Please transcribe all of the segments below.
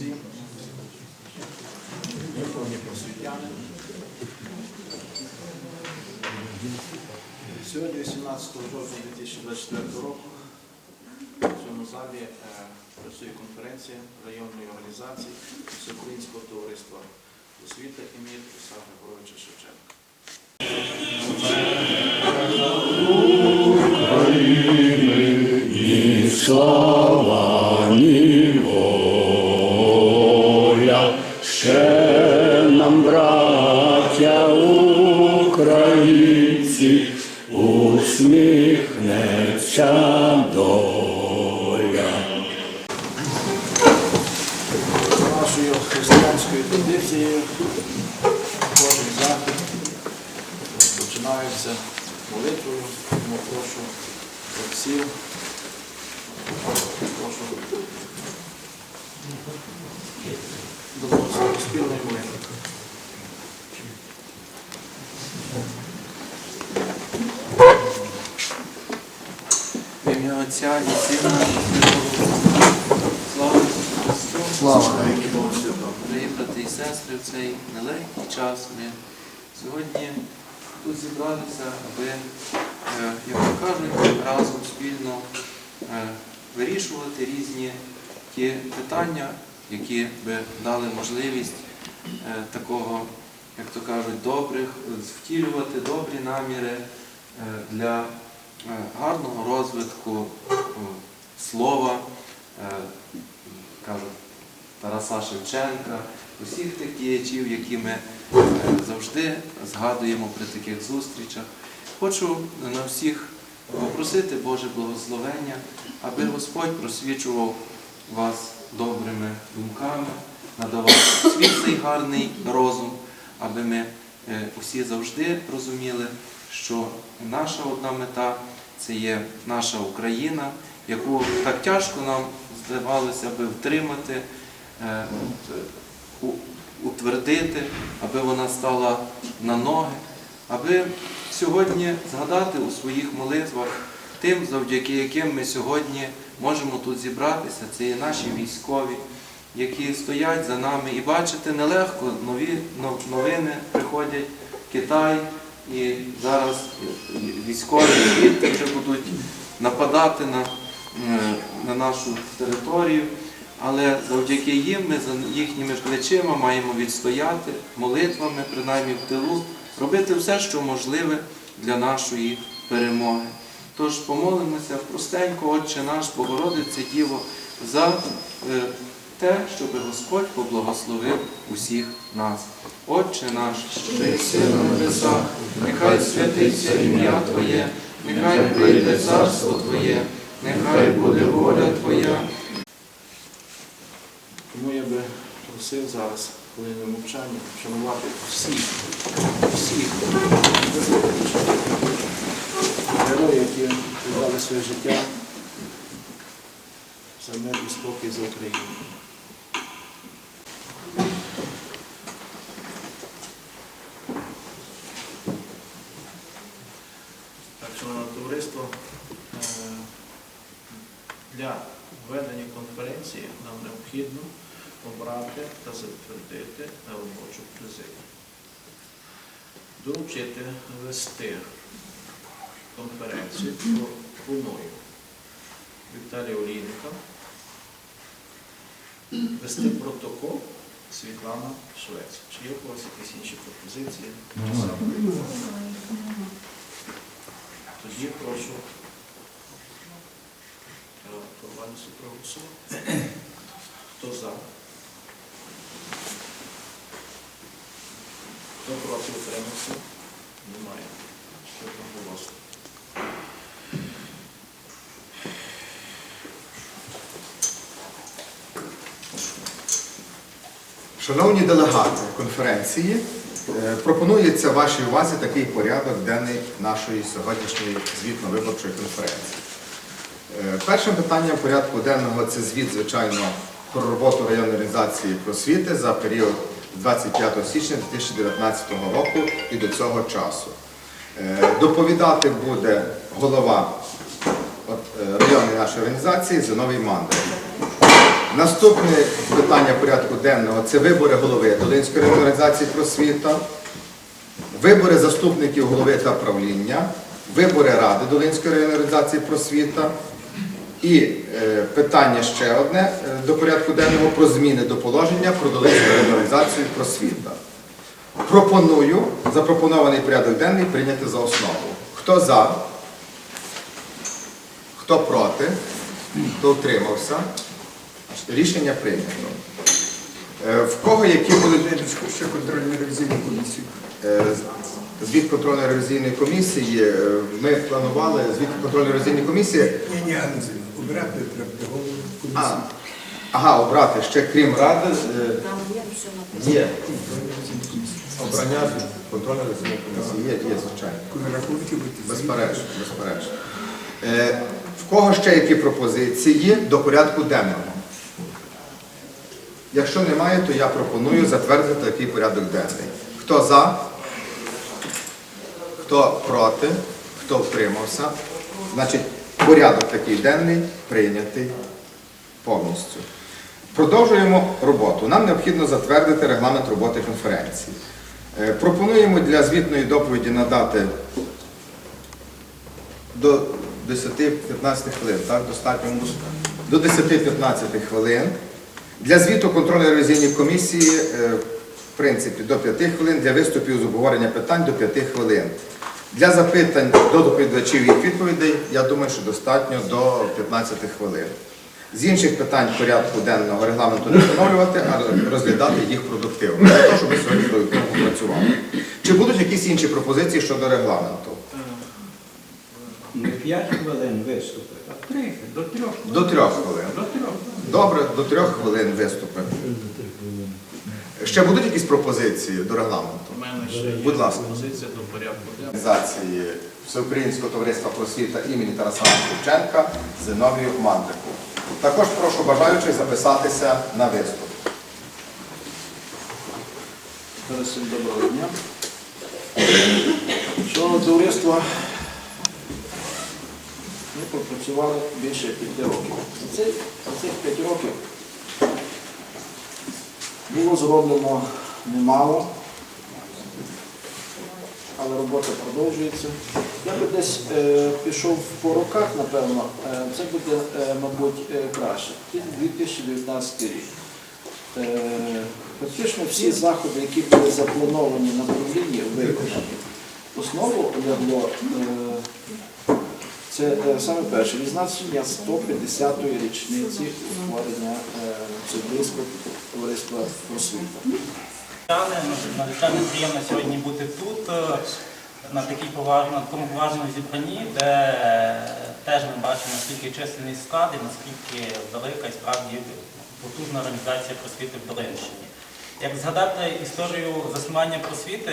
отці, духовні просвітяни. Сьогодні, 18 жовтня 2024 року, в цьому залі е, працює конференція районної організації Всеукраїнського товариства освіти імені Іса Григоровича Шевченка. Слава, усміхнеться доля. Нашою християнською традицією кожен захід починається молитвою, тому прошу отців, прошу до спільної молитви. В ім'я Отця і Сина і Святого Духа. Слава Христу! Слава Дорогі брати і сестри, в цей нелегкий час ми сьогодні тут зібралися, аби, е, як то кажуть, разом спільно е, вирішувати різні ті питання, які би дали можливість е, такого, як то кажуть, добрих, втілювати добрі наміри для гарного розвитку е, слова, е, кажуть, Тараса Шевченка, усіх тих діячів, які ми е, завжди згадуємо при таких зустрічах. Хочу на всіх попросити Боже благословення, аби Господь просвічував вас добрими думками, надавав світлий гарний розум, аби ми е, усі завжди розуміли, що наша одна мета це є наша Україна, яку так тяжко нам здавалося би втримати, е, утвердити, аби вона стала на ноги, аби сьогодні згадати у своїх молитвах тим, завдяки яким ми сьогодні можемо тут зібратися. Це є наші військові, які стоять за нами. І бачите, нелегко нові новини приходять Китай, і зараз військові звідти вже будуть нападати на, е, на нашу територію. Але завдяки їм ми за їхніми плечима маємо відстояти молитвами, принаймні в тилу, робити все, що можливе для нашої перемоги. Тож помолимося простенько, Отче наш, Богородице Діво, за е, те, щоб Господь поблагословив усіх нас. Отче наш, що єси на небесах, нехай святиться ім'я Твоє, нехай прийде царство Твоє, нехай буде воля Твоя. Тому я би просив зараз хвилиною мовчання вшанувати всіх, всіх героїв, які віддали своє життя за мир і спокій за Україну. Так, шановне товариство, е, для ведення конференції нам необхідно обрати та затвердити робочу президію. Доручити вести конференцію пропоную Віталія Олійника, вести протокол Світлана Швець. Чи є у вас якісь інші пропозиції? Тоді прошу проголосувати. Хто за? Хто проти утримався? Немає. Одноголосно. Шановні делегати конференції, е, пропонується вашій увазі такий порядок денний нашої сьогоднішньої звітно-виборчої конференції. Е, Першим питанням порядку денного це звіт, звичайно, про роботу районної організації просвіти за період 25 січня 2019 року і до цього часу. Е, Доповідати буде голова е, районної нашої організації Зиновій Мандрик. Наступне питання порядку денного це вибори голови Долинської організації просвіта, вибори заступників голови та правління, вибори Ради Долинської організації просвіта. І е, питання ще одне е, до порядку денного про зміни до положення про Долинську організацію просвіта. Пропоную запропонований порядок денний прийняти за основу. Хто за? Хто проти? Хто утримався? Рішення прийнято. Е, В кого які будуть ще контрольну ревізійну комісію. Звіт контрольної ревізійної комісії? Е, Ми планували звіт контрольної ревізійної комісії. Ні, ні, Ганна обирати треба голову комісії. ага, обрати ще крім ради. е, Там є все написано. Є обрання контрольної ревізійної комісії. Є, є, звичайно. Безперечно, безперечно. Е, В кого ще які пропозиції до порядку денного? Якщо немає, то я пропоную затвердити такий порядок денний. Хто за? Хто проти? Хто втримався? Значить, порядок такий денний прийнятий повністю. Продовжуємо роботу. Нам необхідно затвердити регламент роботи конференції. Е, Пропонуємо для звітної доповіді надати до 10-15 хвилин, так? Достатньо до 10-15 хвилин. Для звіту контрольної ревізійної комісії, е, в принципі, до 5 хвилин, для виступів з обговорення питань до 5 хвилин. Для запитань до доповідачів і відповідей, я думаю, що достатньо до 15 хвилин. З інших питань порядку денного регламенту не встановлювати, а розглядати їх продуктивно, для того, щоб ми сьогодні продуктивно працювали. Чи будуть якісь інші пропозиції щодо регламенту? Не 5 хвилин виступи, а 3, до 3 хвилин. До трьох хвилин. До 3. Добре, до трьох хвилин виступи. Ще будуть якісь пропозиції до регламенту? У мене ще є ласка. позиція до порядку денного. Організації Всеукраїнського товариства просвіта імені Тараса Шевченка Зиновію Мандрику. Також прошу бажаючих записатися на виступ. Всім доброго дня. Шановне товариство, ми пропрацювали більше п'яти років. За цих, за цих п'ять років було зроблено немало, але робота продовжується. Я би десь е, пішов по роках, напевно, е, це буде, е, мабуть, е, краще. 2019 рік. Е, Фактично всі заходи, які були заплановані на правлінні, виконані. Основу лягло е, це е, саме перше відзначення 150-ї річниці утворення е, товариства просвіта. Надзвичайно надзвичайно приємно сьогодні бути тут, е, на такій поважно, такому поважному зібранні, де теж ми бачимо, наскільки численний склад і наскільки велика і справді потужна організація просвіти в Долинщині. Як згадати історію заснування просвіти,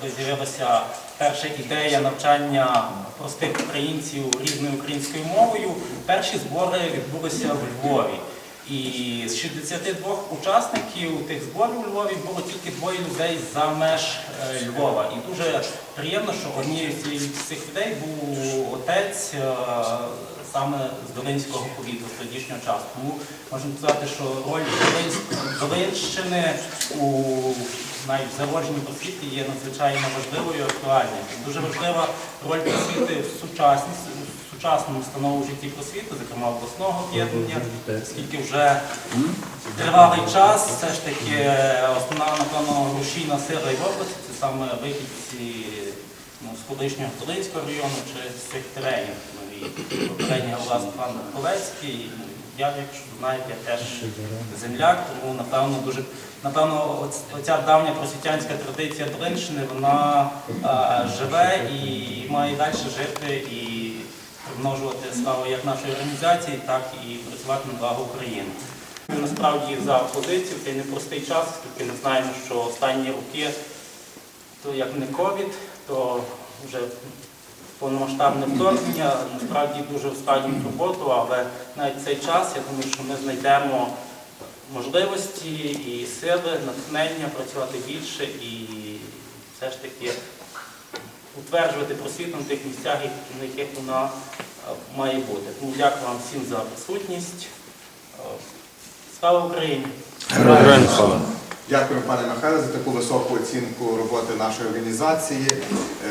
коли з'явилася перша ідея навчання простих українців різною українською мовою, перші збори відбулися в Львові. І з 62 учасників тих зборів у Львові було тільки двоє людей за меж е, Львова. І дуже приємно, що однією з цих людей був отець е, саме з Долинського повіту з тодішнього часу. Тому можна сказати, що роль Долинщини у навіть зародженні просвіти є надзвичайно важливою і актуальною. Дуже важлива роль просвіти в сучасність в сучасному станову житті просвіти, зокрема обласного об'єднання, оскільки вже тривалий час все ж таки основна, напевно, рушійна сила і області це саме вихідці ну, з колишнього Долинського району чи з цих теренів. Попередній голова Степан Ковецький. Я, якщо знаєте, я теж земляк, тому напевно дуже напевно оця давня просвітянська традиція Долинщини, вона а, живе і має далі жити і примножувати славу як нашої організації, так і працювати на благо України. Насправді за опозицію в цей непростий час, оскільки ми знаємо, що останні роки, то як не ковід, то вже повномасштабне вторгнення, насправді дуже ускладнюють роботу, але навіть цей час, я думаю, що ми знайдемо можливості і сили, натхнення працювати більше і все ж таки утверджувати просвіту на тих місцях, на яких вона е, має бути. Тому дякую вам всім за присутність. Е, Слава Україні! Дякую, пане Михайле, за таку високу оцінку роботи нашої організації.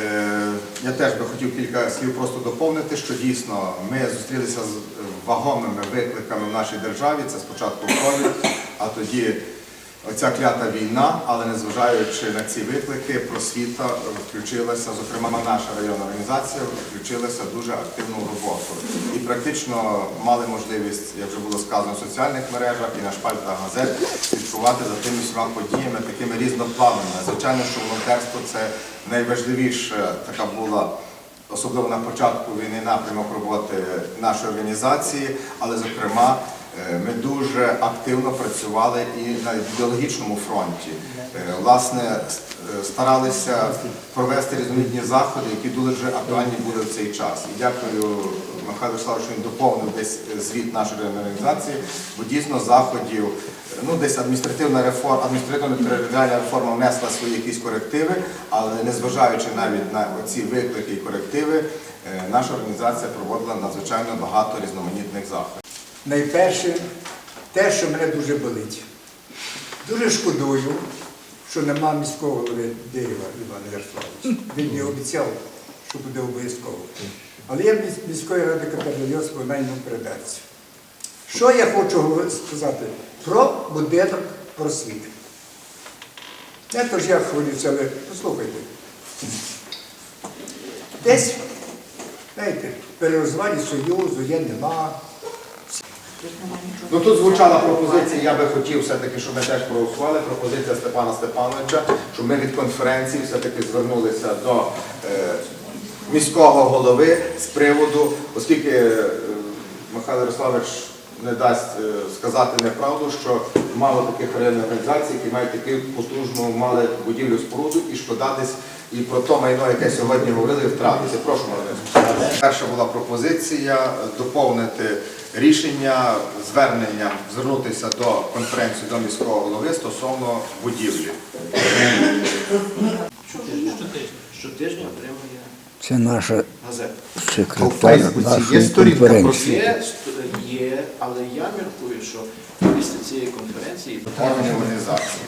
Е, Я теж би хотів кілька слів просто доповнити, що дійсно ми зустрілися з вагомими викликами в нашій державі. Це спочатку ковід, а тоді оця клята війна, але незважаючи на ці виклики, просвіта включилася, зокрема наша районна організація, включилася дуже активну роботу. І практично мали можливість, як вже було сказано, в соціальних мережах і на шпальтах газет слідкувати за тими всіма подіями, такими різноплановими. Звичайно, що волонтерство це найважливіша така була. Особливо на початку війни напрямок роботи нашої організації, але зокрема ми дуже активно працювали і на ідеологічному фронті. Е, Власне, е, старалися провести різноманітні заходи, які дуже актуальні були в цей час. І дякую Михайлу що він доповнив десь е, звіт нашої організації, бо дійсно заходів, е, ну десь адміністративна реформа, адміністративно-територіальна реформа внесла свої якісь корективи, але незважаючи навіть на ці виклики і корективи, е, наша організація проводила надзвичайно багато різноманітних заходів. Найперше, те, що мене дуже болить. Дуже шкодую, що нема міського голови Деєва Івана Ярославовича. Він мені обіцяв, що буде обов'язково. Але я міської ради Катерина Йосипова на йому передачі. Що я хочу сказати про будинок просвіти? Не то ж я хвилююся, але послухайте. Десь, знаєте, при Союзу є нема. Ну тут звучала пропозиція, я би хотів все-таки, щоб ми теж проголосували, пропозиція Степана Степановича, щоб ми від конференції все-таки звернулися до е, міського голови з приводу, оскільки е, Михайло Ярославович не дасть е, сказати неправду, що мало таких районних організацій, які мають таку потужну мали будівлю споруду і шкода десь і про то майно, яке сьогодні говорили, втратити. Прошу, Марина. Перша була пропозиція доповнити рішення зверненням звернутися до конференції до міського голови стосовно будівлі. Щотижня, щотижня отримує Це наша газета. У секретар Фейсбуці є нашої сторінка конференції. Є, є, але я міркую, що після цієї конференції органів організації.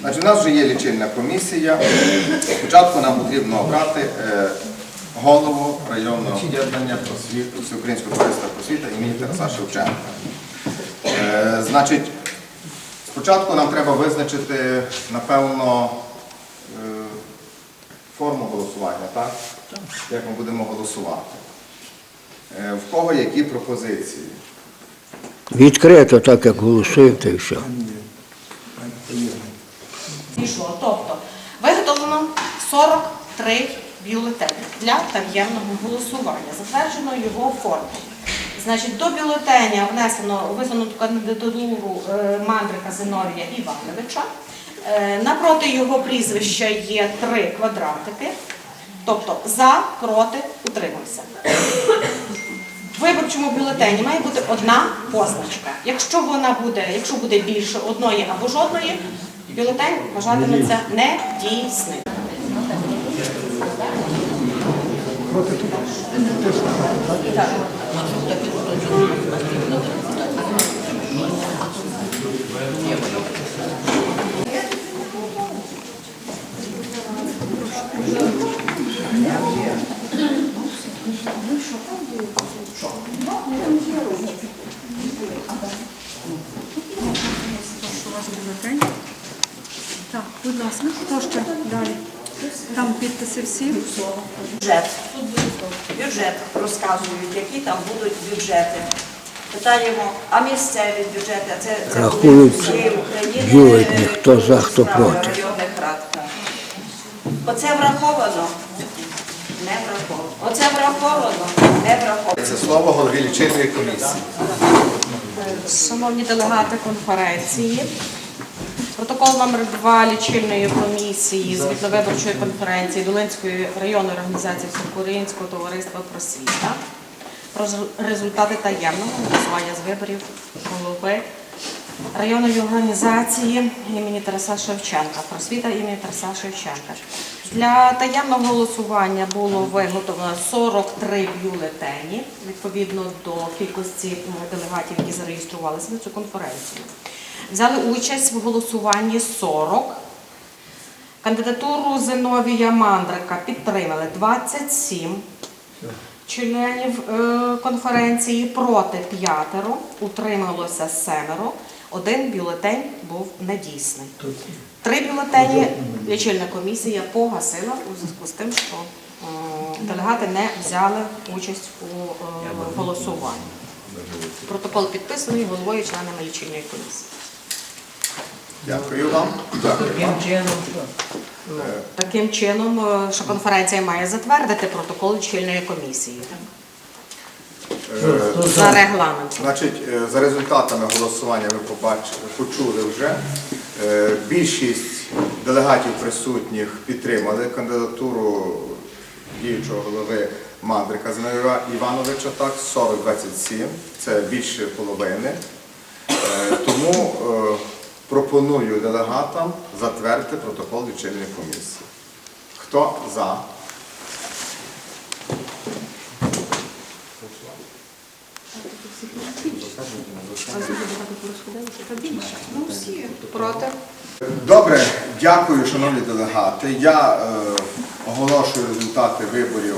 Значить, у нас вже є лічильна комісія. Спочатку нам потрібно обрати е, голову районного об'єднання просвіту Всеукраїнського товариства просвіта імені Тараса Шевченка. Е, Значить, спочатку нам треба визначити, напевно, е, форму голосування, так? Як ми будемо голосувати. Е, В кого які пропозиції? Відкрито, так як голосуємо, та й все. Пішло. Тобто виготовлено 43 бюлетені для таємного голосування. Затверджено його форму. Значить, до бюлетеня внесено висунуту кандидатуру е, мандрика Зиновія Івановича. Е, Напроти його прізвища є три квадратики. Тобто за, проти, утримався. В виборчому бюлетені має бути одна позначка. Якщо вона буде, якщо буде більше одної або жодної, бюлетень вважатиметься недійсним. Прошу Так, будь ласка, хто ще далі? Там підписи всі. Бюджет. Бюджет розказують, які там будуть бюджети. Питаємо, а місцеві бюджети, а це, це Рахують будуть всі України, е, хто за, хто проти. районних рад. Оце враховано? Не враховано. Оце враховано? Не враховано. Це слово голові лічильної комісії. Шановні делегати конференції, протокол номер 2 лічильної комісії звітно-виборчої конференції Долинської районної організації Всеукраїнського товариства просвіта про результати таємного голосування з виборів голови районної організації імені Тараса Шевченка, просвіта імені Тараса Шевченка. Для таємного голосування було виготовлено 43 бюлетені відповідно до кількості делегатів, які зареєструвалися на цю конференцію. Взяли участь в голосуванні 40. Кандидатуру Зиновія Мандрика підтримали 27 членів е, конференції, проти п'ятеро, утрималося семеро, один бюлетень був недійсний. Три бюлетені лічильна комісія погасила у зв'язку з тим, що е, делегати не взяли участь у е, голосуванні. Протокол підписаний головою членами лічильної комісії. Дякую вам. Таким чином, що? Е, Таким чином, е, що конференція має затвердити протокол лічильної комісії е, за регламентом. Значить, е, за результатами голосування ви побачили, почули вже. Е, Більшість делегатів присутніх підтримали кандидатуру діючого голови Мандрика Зиновія Івановича, так, 40-27, це більше половини. Е, Тому е, пропоную делегатам затвердити протокол лічильної комісії. Хто за? Добре, дякую, шановні делегати. Я е, оголошую результати виборів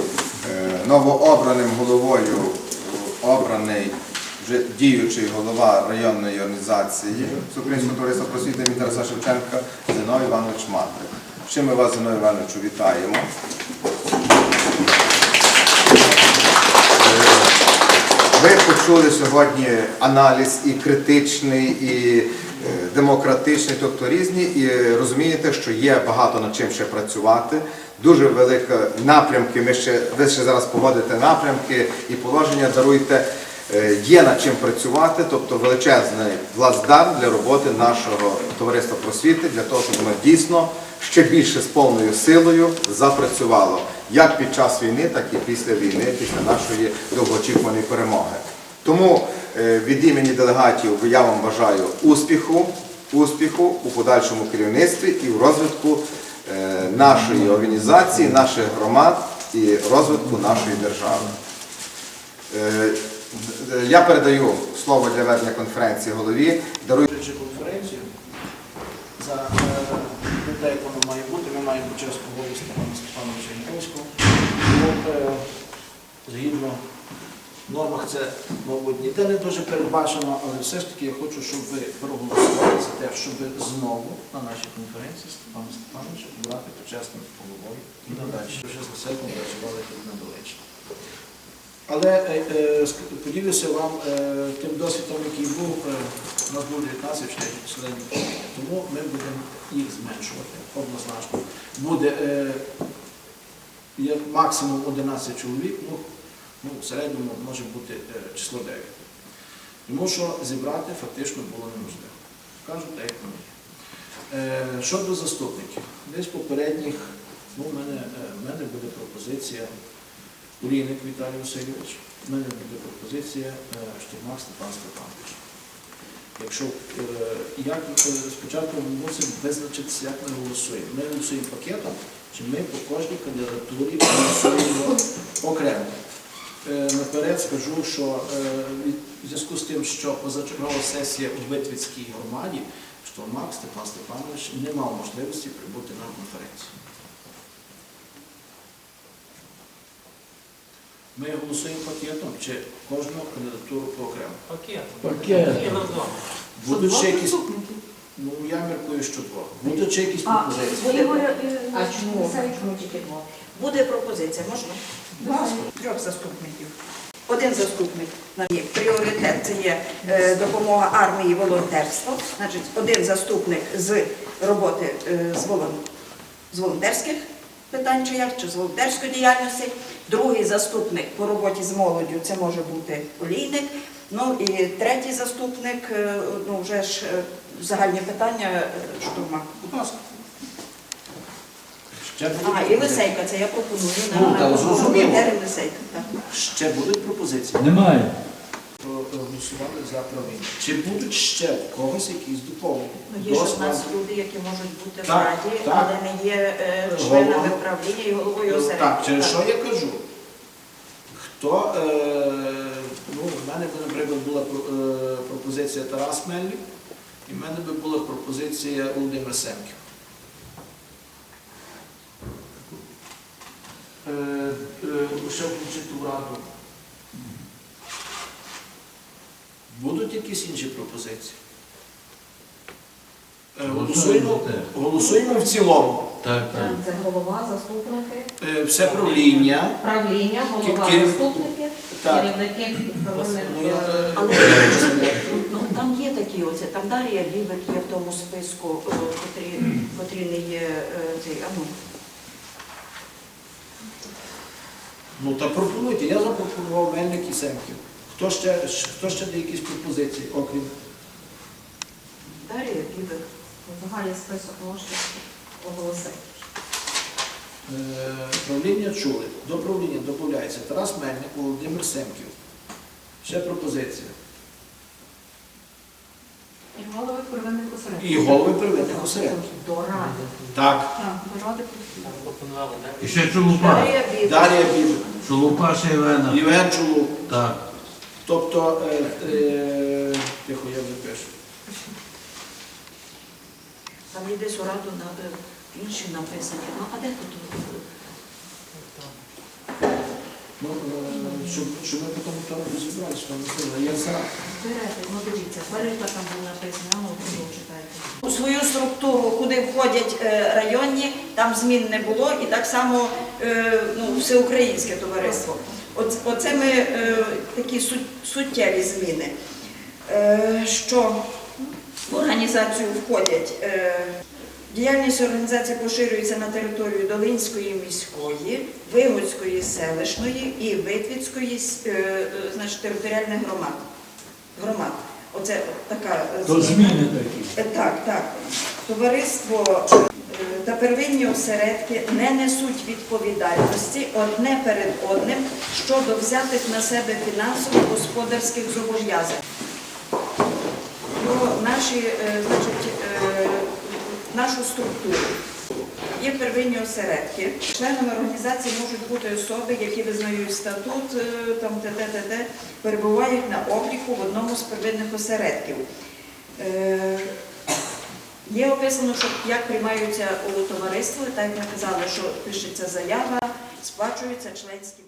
е, новообраним головою обраний вже діючий голова районної організації Всеукраїнського товариства просвіти Тараса Шевченка Зиновій Іванович Матрик. Чим ми вас, Зиновій Івановичу, вітаємо. Ви почули сьогодні аналіз і критичний, і е, демократичний, тобто різні, і розумієте, що є багато над чим ще працювати. Дуже велика напрямки. Ми ще ви ще зараз погодите напрямки і положення даруйте. Е, Є над чим працювати, тобто величезний плацдарм для роботи нашого товариства просвіти, для того, щоб ми дійсно ще більше з повною силою запрацювало як під час війни, так і після війни, після нашої довгоочікуваної перемоги. Тому е, від імені делегатів я вам бажаю успіху, успіху у подальшому керівництві і в розвитку е, нашої організації, наших громад і розвитку нашої держави. Е, Я передаю слово для ведення конференції голові. Дарую конференцію, за те, як має бути, ми маємо почесну голову Степана Степановича Е, Згідно нормах це, мабуть, ніде не дуже передбачено, але все ж таки я хочу, щоб ви проголосували за те, щоб знову на нашій конференції Степана Степановича обрати почесним головою і надалі. Вже з серпня працювали тут на Долечі. Але е, е, поділюся вам тим досвідом, який був. Е, у нас було 19 членів тому ми будемо їх зменшувати однозначно. Буде є максимум 11 чоловік, ну, ну в середньому може бути е, число 9. Тому що зібрати фактично було неможливо. Кажу так, як є. Е, Щодо заступників, десь попередніх, ну, в мене, е, в мене буде пропозиція. Олійник Віталій Васильович, в мене буде пропозиція е, Штурмак Степан Степанович. Якщо е, як е, спочатку ми мусимо визначитися, як ми голосуємо. Ми голосуємо пакетом, чи ми по кожній кандидатурі голосуємо окремо. Е, Наперед скажу, що е, в зв'язку з тим, що позачергова сесія у Витвицькій громаді, Штурмак Степан Степанович не мав можливості прибути на конференцію. Ми голосуємо пакетом чи кожну кандидатуру по окремо. Пакет. Пакет. Будуть ще якісь, ну я міркую, що двох. Будуть ще якісь пропозиції. А чому? Чому тільки двох? Буде пропозиція, можна? Трьох заступників. Один заступник на є пріоритет це є е, допомога армії волонтерство. Значить, один заступник з роботи е, з, волон, з волонтерських питань, чи як, чи з волонтерської діяльності. Другий заступник по роботі з молоддю це може бути олійник. Ну і третій заступник, е, ну вже ж е, загальні питання е, штурма. Будь ласка. Ще А, і пропозиції? Лисейка, це я пропоную Ну, на та, зрозуміло. волонтери Лисейка. так. Ще будуть пропозиції. Немає. Про проголосували за правління. Чи будуть ще в когось якісь доповнення? Ну, є ж в нас люди, які можуть бути в Так, раді, так. але не є е, членами Голова. правління і головою Ну, осередку. Так, через що я кажу? Хто, е, ну, в мене, наприклад, була е, пропозиція Тарас Мельник, і в мене би була пропозиція Володимир Семків. Е, е, ще включити в раду. Будуть якісь інші пропозиції? Е, Голосуємо, голосуємо в цілому. Так, так. Це голова, заступники, Е, Все правління. правління, голова, Ки- заступники, Так. керівники там є такі оце, там Дар'я Бібик є в тому списку, е, котрі, котрі не є е, цей, а ну, Ну та пропонуйте. Я запропонував Мельник і Семків. Хто ще, хто ще дає якісь пропозиції, окрім Дар'я Бібик. Загальний список можете оголосити. е, правління чули. До правління додається Тарас Мельник, Володимир Семків. Ще пропозиція. І голови первинних осередків. І голови первинних осередків. До ради. Так. Так, до ради. І ще Чулупа. Дар'я Бібик, Чулупа ще Євгена. Євген Чулук. Так. Тобто, е, е, тихо, я запишу. Там є десь у раду на е, інші написані. Ну, а де тут? Ну, е, щоб, щоб ми потім там розібралися, що ми я за. Берете, ну дивіться, Валерка там був написано, ну ви читайте. У свою структуру, куди входять е, районні, там змін не було, і так само е, ну, всеукраїнське товариство. Оц- Оце ми е, такі суттєві зміни. Е, Що в організацію входять. Діяльність організації поширюється на територію Долинської міської, Вигодської селищної і Витвіцької е, е, значить, територіальних громад. громад. Оце така То зміни такі. Е, Так, так. Товариство та первинні осередки не несуть відповідальності одне перед одним щодо взятих на себе фінансово-господарських зобов'язань. Наші, значить, нашу структуру. Є первинні осередки. Членами організації можуть бути особи, які визнають статут, е, там т.д. перебувають на обліку в одному з первинних осередків. Е, Є описано, що як приймаються у товариство, так як ми казали, що пишеться заява, сплачуються членські